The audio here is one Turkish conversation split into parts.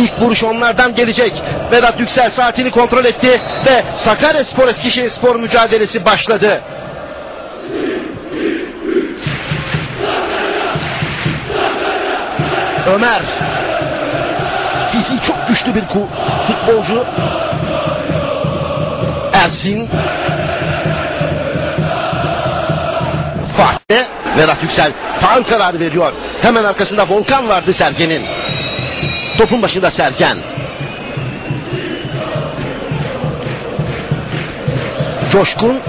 İlk vuruş onlardan gelecek. Vedat Yüksel saatini kontrol etti ve Sakaryaspor Eskişehirspor mücadelesi başladı. Ömer fiziği çok güçlü bir futbolcu. Ersin Fatih Vedat Yüksel faul kararı veriyor. Hemen arkasında Volkan vardı Sergen'in. Topun başında Sergen. Coşkun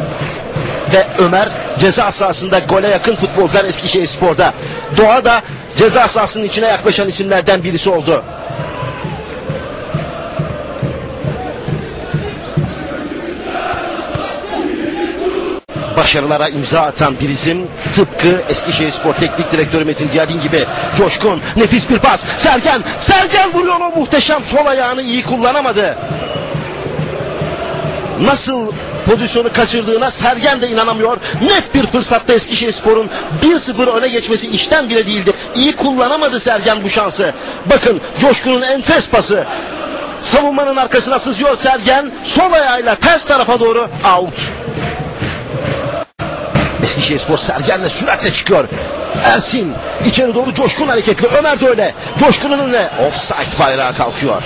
ve Ömer ceza sahasında gole yakın futbolcular Eskişehir Spor'da. Doğa da ceza sahasının içine yaklaşan isimlerden birisi oldu. Başarılara imza atan bir isim tıpkı Eskişehir Spor Teknik Direktörü Metin Diyadin gibi coşkun nefis bir pas. Sergen Sergen vuruyor o muhteşem sol ayağını iyi kullanamadı. Nasıl pozisyonu kaçırdığına Sergen de inanamıyor. Net bir fırsatta Eskişehir Spor'un 1-0 öne geçmesi işten bile değildi. İyi kullanamadı Sergen bu şansı. Bakın Coşkun'un enfes pası. Savunmanın arkasına sızıyor Sergen. Sol ayağıyla ters tarafa doğru out Eskişehirspor Sergen'le süratle çıkıyor. Ersin içeri doğru coşkun hareketli. Ömer de öyle. Coşkun'un önüne offside bayrağı kalkıyor.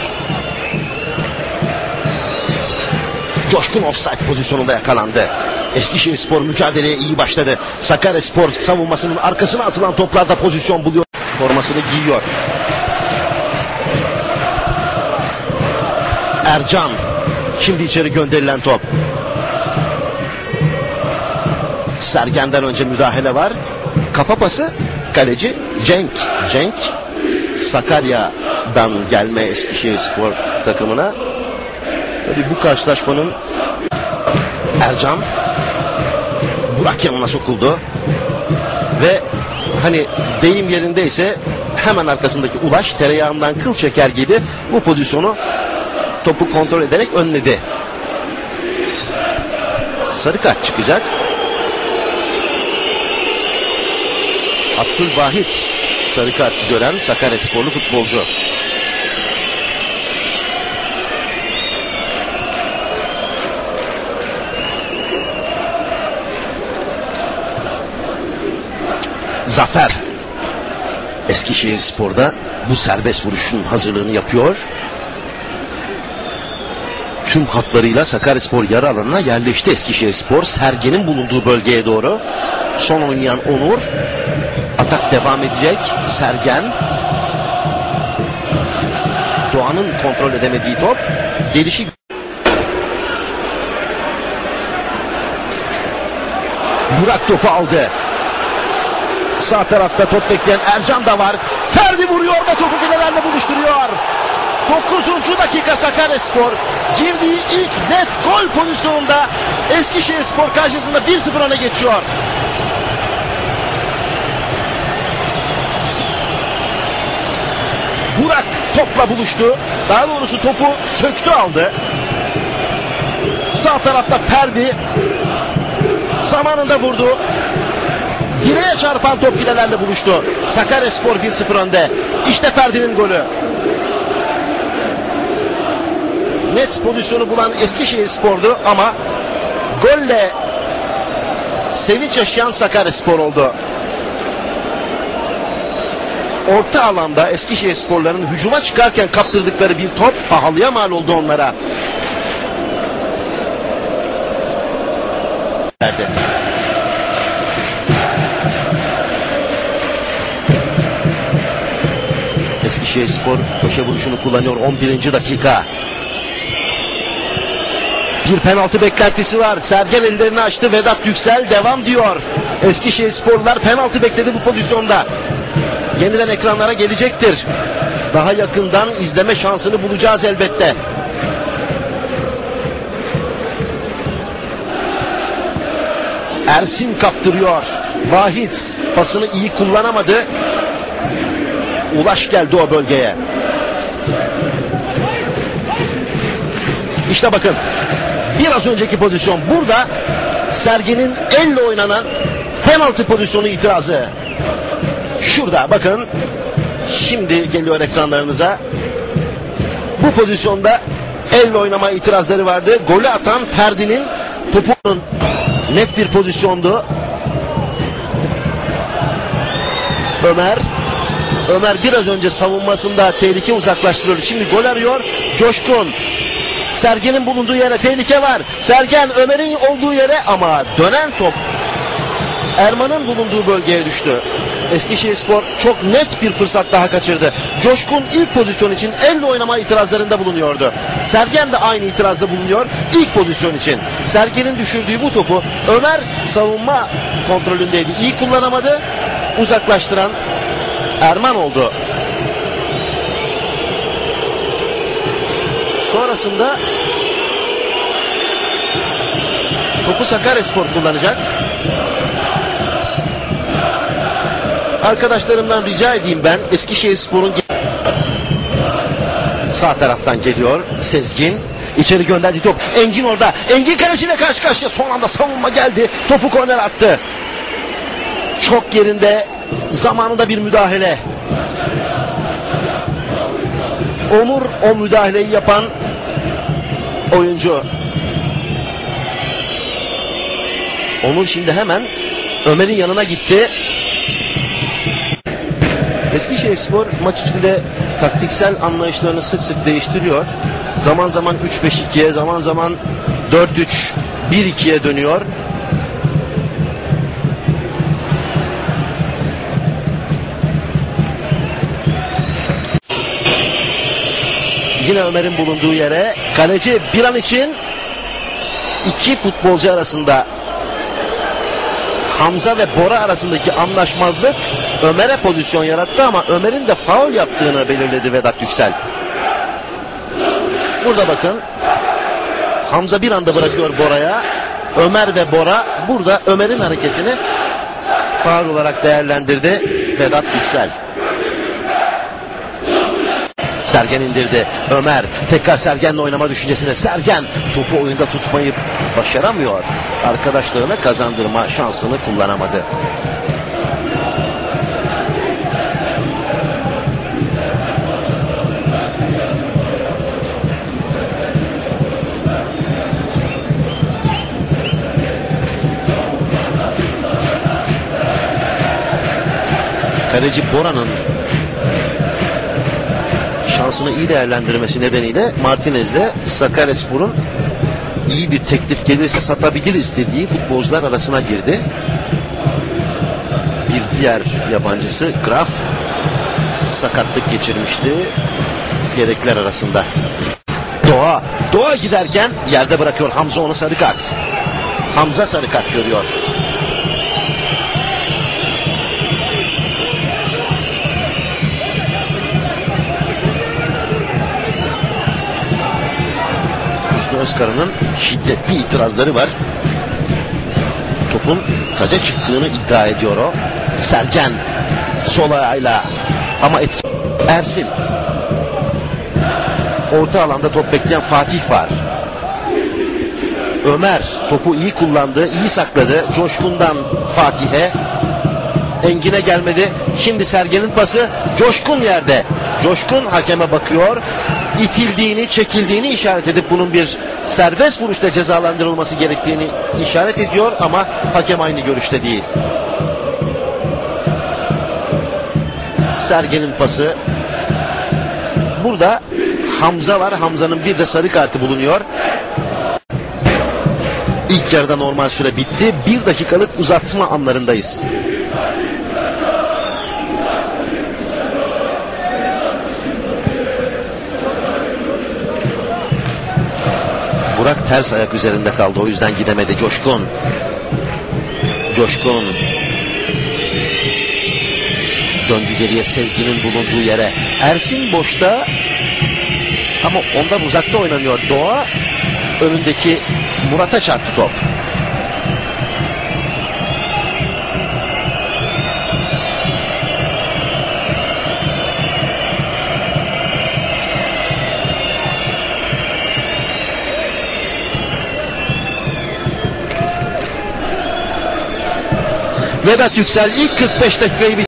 Coşkun offside pozisyonunda yakalandı. Eskişehirspor mücadeleye iyi başladı. Sakaryaspor savunmasının arkasına atılan toplarda pozisyon buluyor. Formasını giyiyor. Ercan. Şimdi içeri gönderilen top. Sergen'den önce müdahale var. Kafa pası kaleci Cenk. Cenk Sakarya'dan gelme Eskişehir Spor takımına. Tabii bu karşılaşmanın Ercan Burak yanına sokuldu. Ve hani deyim yerindeyse hemen arkasındaki Ulaş tereyağından kıl çeker gibi bu pozisyonu topu kontrol ederek önledi. Sarı kart çıkacak. Abdülvahit sarı kart gören Sakaryasporlu futbolcu. Zafer Eskişehir Spor'da bu serbest vuruşun hazırlığını yapıyor. Tüm hatlarıyla Sakaryaspor yarı alanına yerleşti Eskişehir Spor. Sergen'in bulunduğu bölgeye doğru. Son oynayan Onur Atak devam edecek. Sergen. Doğan'ın kontrol edemediği top. Gelişi Burak topu aldı. Sağ tarafta top bekleyen Ercan da var. Ferdi vuruyor ve topu bilelerle buluşturuyor. 9. dakika Sakaryaspor girdiği ilk net gol pozisyonunda Eskişehir Spor karşısında 1-0 öne geçiyor. Burak topla buluştu. Daha doğrusu topu söktü aldı. Sağ tarafta Ferdi zamanında vurdu. Direğe çarpan top filelerle buluştu. Sakaryaspor 1-0 önde. İşte Ferdi'nin golü. Net pozisyonu bulan Eskişehir Spor'du ama golle sevinç yaşayan Sakaryaspor oldu orta alanda Eskişehir sporlarının hücuma çıkarken kaptırdıkları bir top pahalıya mal oldu onlara. Nerede? Eskişehir Spor köşe vuruşunu kullanıyor 11. dakika. Bir penaltı beklentisi var. Sergen ellerini açtı. Vedat Yüksel devam diyor. Eskişehir Sporlar penaltı bekledi bu pozisyonda yeniden ekranlara gelecektir. Daha yakından izleme şansını bulacağız elbette. Ersin kaptırıyor. Vahit pasını iyi kullanamadı. Ulaş geldi o bölgeye. İşte bakın biraz önceki pozisyon burada Sergen'in elle oynanan penaltı pozisyonu itirazı. Şurada bakın. Şimdi geliyor ekranlarınıza. Bu pozisyonda elle oynama itirazları vardı. Golü atan Ferdi'nin topunun net bir pozisyondu. Ömer Ömer biraz önce savunmasında tehlike uzaklaştırıyor. Şimdi gol arıyor. Coşkun Sergen'in bulunduğu yere tehlike var. Sergen Ömer'in olduğu yere ama dönen top Erman'ın bulunduğu bölgeye düştü. Eskişehirspor çok net bir fırsat daha kaçırdı. Coşkun ilk pozisyon için elle oynama itirazlarında bulunuyordu. Sergen de aynı itirazda bulunuyor ilk pozisyon için. Sergen'in düşürdüğü bu topu Ömer savunma kontrolündeydi. İyi kullanamadı. Uzaklaştıran Erman oldu. Sonrasında topu Sakaryaspor kullanacak. Arkadaşlarımdan rica edeyim ben Eskişehirspor'un sağ taraftan geliyor Sezgin. İçeri gönderdi top. Engin orada. Engin kaleciyle karşı karşıya. Son anda savunma geldi. Topu korner attı. Çok yerinde zamanında bir müdahale. Onur o müdahaleyi yapan oyuncu. Onur şimdi hemen Ömer'in yanına gitti. Eskişehirspor maç içinde taktiksel anlayışlarını sık sık değiştiriyor. Zaman zaman 3-5-2'ye, zaman zaman 4-3-1-2'ye dönüyor. Yine Ömer'in bulunduğu yere kaleci bir an için iki futbolcu arasında Hamza ve Bora arasındaki anlaşmazlık Ömer'e pozisyon yarattı ama Ömer'in de faul yaptığını belirledi Vedat Yüksel. Burada bakın Hamza bir anda bırakıyor Bora'ya. Ömer ve Bora burada Ömer'in hareketini faul olarak değerlendirdi Vedat Yüksel. Sergen indirdi. Ömer tekrar Sergen'le oynama düşüncesine. Sergen topu oyunda tutmayı başaramıyor. Arkadaşlarına kazandırma şansını kullanamadı. Kaleci Bora'nın şansını iyi değerlendirmesi nedeniyle Martinez'de Sakaryaspor'un iyi bir teklif gelirse satabiliriz dediği futbolcular arasına girdi. Bir diğer yabancısı Graf sakatlık geçirmişti yedekler arasında. Doğa, Doğa giderken yerde bırakıyor Hamza onu sarı kart. Hamza sarı kart görüyor. Hüsnü Özkarı'nın şiddetli itirazları var. Topun taca çıktığını iddia ediyor o. Sergen sol ayağıyla ama etki. Ersin. Orta alanda top bekleyen Fatih var. Ömer topu iyi kullandı, iyi sakladı. Coşkun'dan Fatih'e. Engin'e gelmedi. Şimdi Sergen'in pası Coşkun yerde. Coşkun hakeme bakıyor. İtildiğini, çekildiğini işaret edip bunun bir serbest vuruşla cezalandırılması gerektiğini işaret ediyor ama hakem aynı görüşte değil. Sergen'in pası. Burada Hamza var. Hamza'nın bir de sarı kartı bulunuyor. İlk yarıda normal süre bitti. Bir dakikalık uzatma anlarındayız. Burak ters ayak üzerinde kaldı. O yüzden gidemedi. Coşkun. Coşkun. Döndü geriye Sezgin'in bulunduğu yere. Ersin boşta ama ondan uzakta oynanıyor. Doğa önündeki Murat'a çarptı top. Vedat Yüksel ilk 45 dakikayı